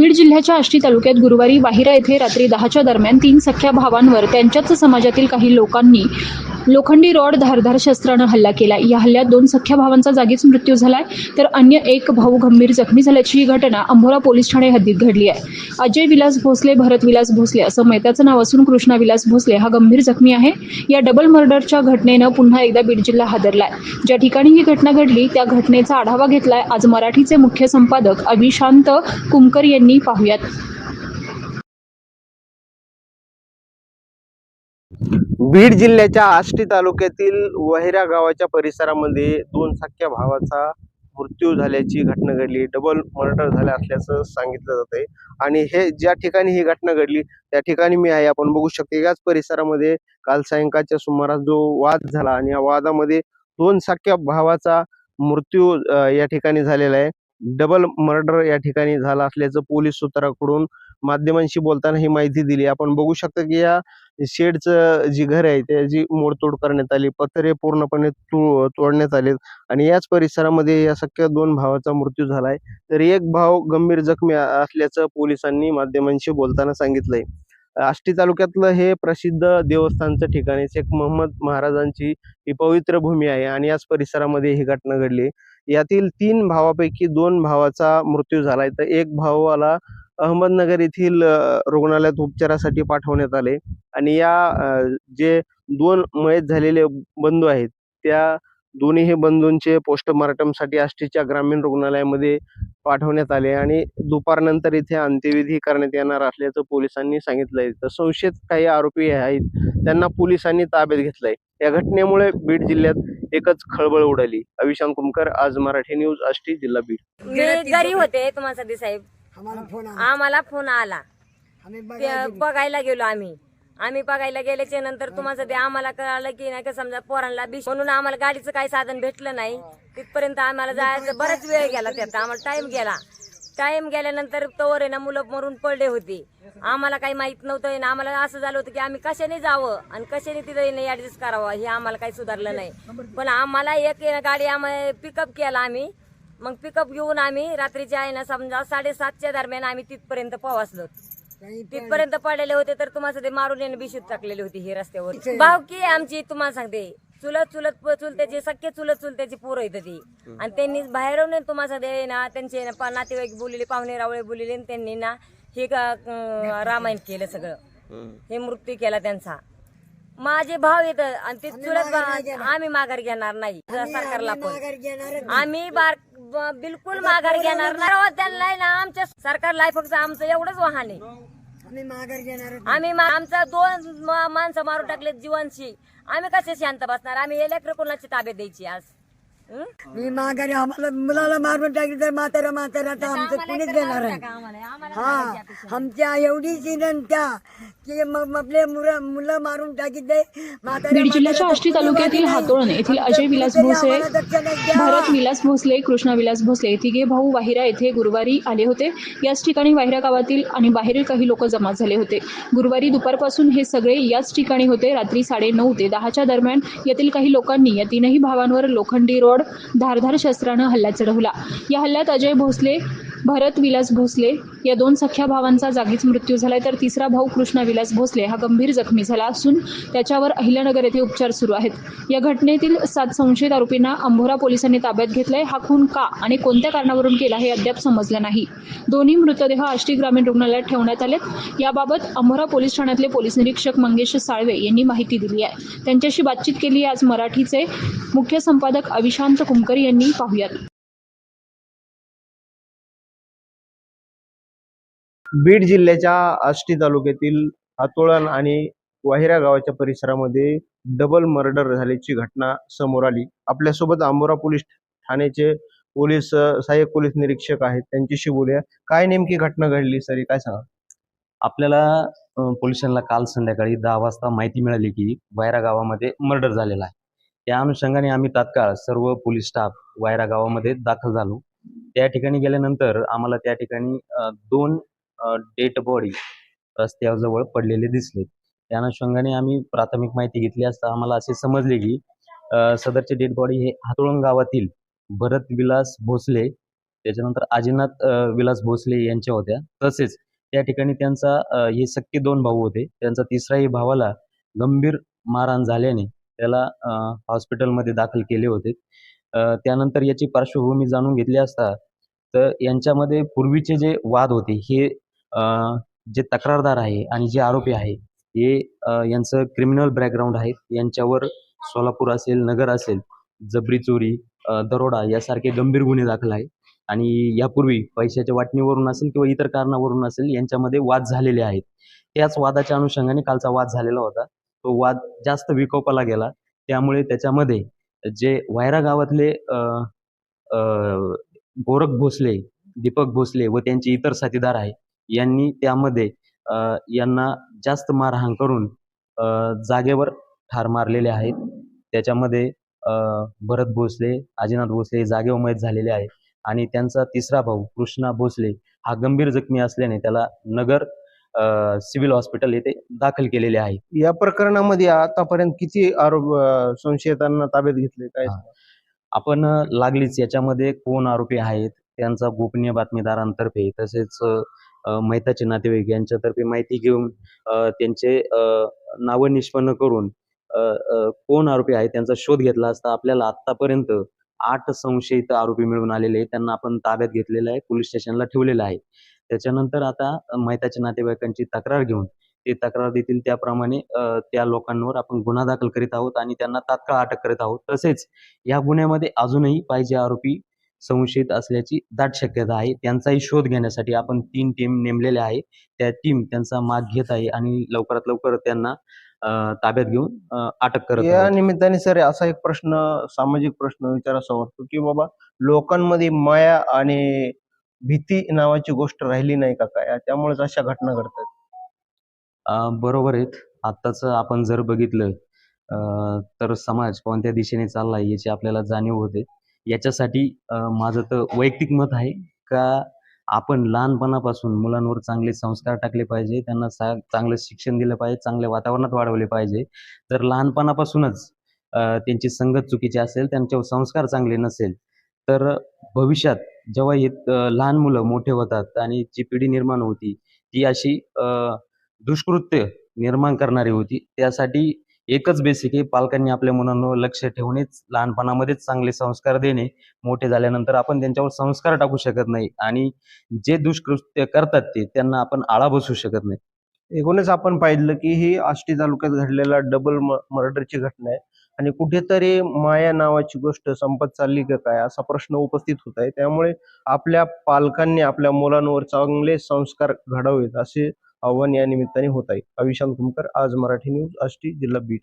बीड जिल्ह्याच्या आष्टी तालुक्यात गुरुवारी वाहिरा येथे रात्री दहाच्या दरम्यान तीन सख्या भावांवर त्यांच्याच समाजातील काही लोकांनी लोखंडी रॉड धारधार शस्त्रानं हल्ला केला. या हल्ल्यात दोन सख्या भावांचा जागीच मृत्यू झालाय. तर अन्य एक भाऊ गंभीर जखमी झाल्याची ही घटना अंभोरा पोलीस ठाणे हद्दीत घडली आहे. अजय विलास भोसले भरत विलास भोसले असं मैत्याचं नाव असून कृष्णा विलास भोसले हा गंभीर जखमी आहे. या डबल मर्डरच्या घटनेनं पुन्हा एकदा बीड जिल्हा हादरलाय. ज्या ठिकाणी ही घटना घडली त्या घटनेचा आढावा घेतलाय आज मराठीचे मुख्य संपादक अभिशांत कुमकर यांनी पाहुयात. बीड जिल्ह्याच्या आष्टी तालुक्यातील वहिरा गावाच्या परिसरामध्ये दोन सख्या भावाचा मृत्यू झाल्याची घटना घडली. डबल मर्डर झाल्या असल्याचं सांगितलं जात आहे आणि हे ज्या ठिकाणी ही घटना घडली त्या ठिकाणी मी आहे. आपण बघू शकतो याच परिसरामध्ये काल सायंकाळच्या सुमारास जो वाद झाला आणि या वादामध्ये दोन सख्या भावाचा मृत्यू या ठिकाणी झालेला आहे. डबल मर्डर या ठिकाणी झाला असल्याचं पोलीस सूत्राकडून माध्यमांशी बोलताना ही माहिती दिली. आपण बघू शकतो की या शेडचं जी घर आहे त्याची मोडतोड करण्यात आली पत्रे पूर्णपणे तु- तोडण्यात आले आणि याच परिसरामध्ये या सख्या दोन भावाचा मृत्यू झालाय. तर एक भाव गंभीर जखमी असल्याचं पोलिसांनी माध्यमांशी बोलताना सांगितलंय. आष्टी तालुक्यातलं हे प्रसिद्ध देवस्थानचं ठिकाण आहे. शेख मोहम्मद महाराजांची ही पवित्र भूमी आहे आणि याच परिसरामध्ये ही घटना घडली. यातील तीन भावापैकी दोन भावाचा मृत्यू झालाय. तर एक भावाला अहमदनगर येथील रुग्णालयात उपचारासाठी पाठवण्यात आले. आणि या जे दोन मयत झालेले बंधू आहेत त्या दोन्ही बंधूंचे पोस्टमार्टमसाठी आष्टीच्या ग्रामीण रुग्णालयामध्ये पाठवण्यात आले आणि दुपारनंतर इथे अंत्यविधी करण्यात येणार असल्याचं पोलिसांनी सांगितलंय. तर संशयित काही आरोपी आहेत त्यांना पोलिसांनी ताब्यात घेतलंय. या घटनेमुळे बीड जिल्ह्यात एकच खळबळ उडाली. अविशांत कुमकर आज मराठी न्यूज आष्टी जिल्हा बीड. घरी होते तुम्हाला साहेब. आम्हाला फोन आला. आम्हाला फोन आला. आम्ही ते बघायला गेलो. बघायला गेलो आम्ही. आम्ही बघायला गेल्याच्यानंतर तुम्हाला ते आम्हाला कळालं की नाही का समजा पोरांना बिश म्हणून आम्हाला गाडीचं काही साधन भेटलं नाही. तिथपर्यंत आम्हाला जायचं बराच वेळ गेला त्यात. आम्हाला टाइम गेला. टाइम गेल्यानंतर तोवर आहे ना मुलं मरून पडले होते. आम्हाला काही माहीत नव्हतं आम्हाला असं झालं होतं की आम्ही कशाने जावं आणि कशाने तिथं ऍडजस्ट करावं हे आम्हाला काही सुधारलं नाही. पण आम्हाला एक आहे ना गाडी आम्हाला पिकअप केला आम्ही. मग पिकअप घेऊन आम्ही रात्रीच्या आहे ना समजा साडेसातच्या दरम्यान आम्ही तिथपर्यंत पोहोचलो. तिथपर्यंत पडलेले होते तर तुम्हाला ते मारून याने बिशीत टाकलेले होते ही रस्त्यावर. भावकी आहे आमची तुम्हाला सांगते. चुलत चुलत चुलत्याची सख्खे चुलत चुलत्याची पोरं येतं ती. आणि त्यांनी बाहेरून तुम्हाला सांगते ना त्यांचे नातेवाईक बोललेले पाहुणे रावळे बोललेले आणि त्यांनी ना हे रामायण केलं सगळं. हे मृत्यू केला त्यांचा. माझे भाव येत आणि ते चुलत भाव आम्ही माघार घेणार नाही. सरकारला पण. आम्ही बार ब- बिलकुल माघार घेणार नाही. त्यांना आहे ना आमच्या सरकारला आहे फक्त आमचं एवढंच वाहन आहे. आम्ही माघार घेणार आम्ही मा- आमचा दोन म- माणसं मारून टाकले जीवांशी आम्ही कसे शांत बसणार? आम्ही इलेक्ट्रिक कोणाची ताब्यात द्यायची आज? मी माघारी आम्हाला मुलाला मारून टाकली तर म्हातारा म्हातारा तर आमचं कुणीच घेणार आहे. हा आमच्या एवढीच विनंत्या की मग आपले मुलं मुलं मारून टाकित बीड जिल्ह्याच्या आष्टी तालुक्यातील हातोळण येथील अजय विलास भोसले भरत विलास भोसले कृष्णा विलास भोसले तिघे भाऊ वाहिरा येथे गुरुवारी आले होते. याच ठिकाणी वाहिरा गावातील आणि बाहेरील काही लोक जमा झाले होते. गुरुवारी दुपारपासून हे सगळे याच ठिकाणी होते. रात्री साडे नऊ ते दहाच्या दरम्यान यातील काही लोकांनी या तीनही भावांवर लोखंडी रोड धारधार शस्त्रानं हल्ला चढवला. या हल्ल्यात अजय भोसले भरत विलास भोसले या दोन सख्या भावांचा जागीच मृत्यू झालाय तर तिसरा भाऊ कृष्णा विलास भोसले हा गंभीर जखमी झाला असून त्याच्यावर अहिल्यानगर येथे उपचार सुरू आहेत. या घटनेतील सात संशयित आरोपींना अंभोरा पोलिसांनी ताब्यात घेतलाय. हा खून का आणि कोणत्या कारणावरून केला हे अद्याप समजलं नाही. दोन्ही मृतदेह आष्टी ग्रामीण रुग्णालयात ठेवण्यात आलेत. याबाबत अंभोरा पोलीस ठाण्यातले पोलीस निरीक्षक मंगेश साळवे यांनी माहिती दिली आहे. त्यांच्याशी बातचीत केली आज मराठीचे मुख्य संपादक अविशांत कुमकर यांनी. पाहुयात. बीड जिल्ह्याच्या आष्टी तालुक्यातील हातोळण आणि वाहिरा गावाच्या परिसरामध्ये डबल मर्डर झाल्याची घटना समोर आली. आपल्यासोबत आंबोरा पोलीस ठाण्याचे पोलीस सहाय्यक पोलीस निरीक्षक आहेत. त्यांच्याशी बोलूया. काय नेमकी घटना घडली सरी? काय सांगा? आपल्याला पोलिसांना काल संध्याकाळी दहा वाजता माहिती मिळाली की वायरा गावामध्ये मर्डर झालेला आहे. त्या अनुषंगाने आम्ही तात्काळ सर्व पोलीस स्टाफ वायरा गावामध्ये दाखल झालो. त्या ठिकाणी गेल्यानंतर आम्हाला त्या ठिकाणी दोन डेट बॉडी रस्त्याजवळ पडलेले दिसले त्या अनुषंगाने आम्ही प्राथमिक माहिती घेतली असता आम्हाला असे समजले की सदरचे डेड बॉडी हे हातोळण गावातील भरत विलास भोसले त्याच्यानंतर आजीनाथ विलास भोसले यांच्या होत्या. तसेच त्या ठिकाणी त्यांचा हे सक्के दोन भाऊ होते. त्यांचा तिसराही भावाला गंभीर मारहाण झाल्याने त्याला हॉस्पिटलमध्ये दाखल केले होते. त्यानंतर याची पार्श्वभूमी जाणून घेतली असता तर यांच्यामध्ये पूर्वीचे जे वाद होते हे जे तक्रारदार आहे आणि जे आरोपी आहे हे यांचं क्रिमिनल बॅकग्राऊंड आहे. यांच्यावर सोलापूर असेल नगर असेल जबरी चोरी दरोडा यासारखे गंभीर गुन्हे दाखल आहे आणि यापूर्वी पैशाच्या वाटणीवरून असेल किंवा इतर कारणावरून असेल यांच्यामध्ये वाद झालेले आहेत. त्याच वादाच्या अनुषंगाने कालचा वाद झालेला होता. तो वाद जास्त विकोपाला गेला. त्यामुळे त्याच्यामध्ये जे वायरा गावातले गोरख भोसले दीपक भोसले व त्यांचे इतर साथीदार आहे यांनी त्यामध्ये यांना जास्त मारहाण करून जागेवर ठार मारलेले आहेत. त्याच्यामध्ये भरत भोसले आजीनाथ भोसले जागेवर मयत झालेले आहे आणि त्यांचा तिसरा भाऊ कृष्णा भोसले हा गंभीर जखमी असल्याने त्याला नगर अ, सिव्हिल हॉस्पिटल येथे दाखल केलेले आहे. या प्रकरणामध्ये आतापर्यंत किती आरोप संशयितांना ताब्यात घेतले? काय. आपण लागलीच. याच्यामध्ये कोण आरोपी आहेत? त्यांचा गोपनीय बातमीदारांतर्फे तसेच मैताचे नातेवाईक यांच्यातर्फे माहिती घेऊन त्यांचे नावं निष्पन्न करून कोण आरोपी आहे त्यांचा शोध घेतला असता आपल्याला आतापर्यंत आठ संशयित आरोपी मिळून आलेले आहेत. त्यांना आपण ताब्यात घेतलेलं आहे पोलीस स्टेशनला ठेवलेलं आहे त्याच्यानंतर आता मैताच्या नातेवाईकांची तक्रार घेऊन ते तक्रार देतील त्याप्रमाणे त्या लोकांवर आपण गुन्हा दाखल करीत आहोत आणि त्यांना तात्काळ अटक करीत आहोत तसेच या गुन्ह्यामध्ये अजूनही पाहिजे आरोपी संशयित असल्याची दाट शक्यता आहे. त्यांचाही शोध घेण्यासाठी आपण तीन टीम नेमलेल्या आहे त्या टीम त्यांचा माग घेत आहे आणि लवकरात लवकर त्यांना ताब्यात घेऊन अटक करत या निमित्ताने सर असा एक प्रश्न सामाजिक प्रश्न विचारासा वाटतो की बाबा लोकांमध्ये माया आणि भीती नावाची गोष्ट राहिली नाही का काय? त्यामुळेच अशा घटना घडतात. बरोबर आहेत. आत्ताच आपण जर बघितलं तर समाज कोणत्या दिशेने चाललाय याची आपल्याला जाणीव होते. याच्यासाठी माझं तर वैयक्तिक मत आहे का आपण लहानपणापासून मुलांवर चांगले संस्कार टाकले पाहिजे त्यांना सा चांगलं शिक्षण दिलं पाहिजे चांगल्या वातावरणात वाढवले पाहिजे. तर लहानपणापासूनच त्यांची संगत चुकीची असेल त्यांच्यावर संस्कार चांगले नसेल तर भविष्यात जेव्हा हे लहान मुलं मोठे होतात आणि जी पिढी निर्माण होती ती अशी दुष्कृत्य निर्माण करणारी होती त्यासाठी एकच बेसिक आहे. पालकांनी आपल्या मुलांवर लक्ष ठेवणेच लहानपणामध्येच चांगले संस्कार देणे. मोठे झाल्यानंतर आपण त्यांच्यावर संस्कार टाकू शकत नाही. आणि जे दुष्कृत्य करतात ते त्यांना आपण आळा बसू शकत नाही. एकूणच आपण पाहिलं की ही आष्टी तालुक्यात घडलेला डबल मर्डरची घटना आहे. आणि कुठेतरी माया नावाची गोष्ट संपत चालली का काय असा प्रश्न उपस्थित होत आहे. त्यामुळे आपल्या पालकांनी आपल्या मुलांवर चांगले संस्कार घडावेत असे आव्हान या निमित्ताने होत आहे. अविशांत कुमकर आज मराठी न्यूज आष्टी जिल्हा बीड.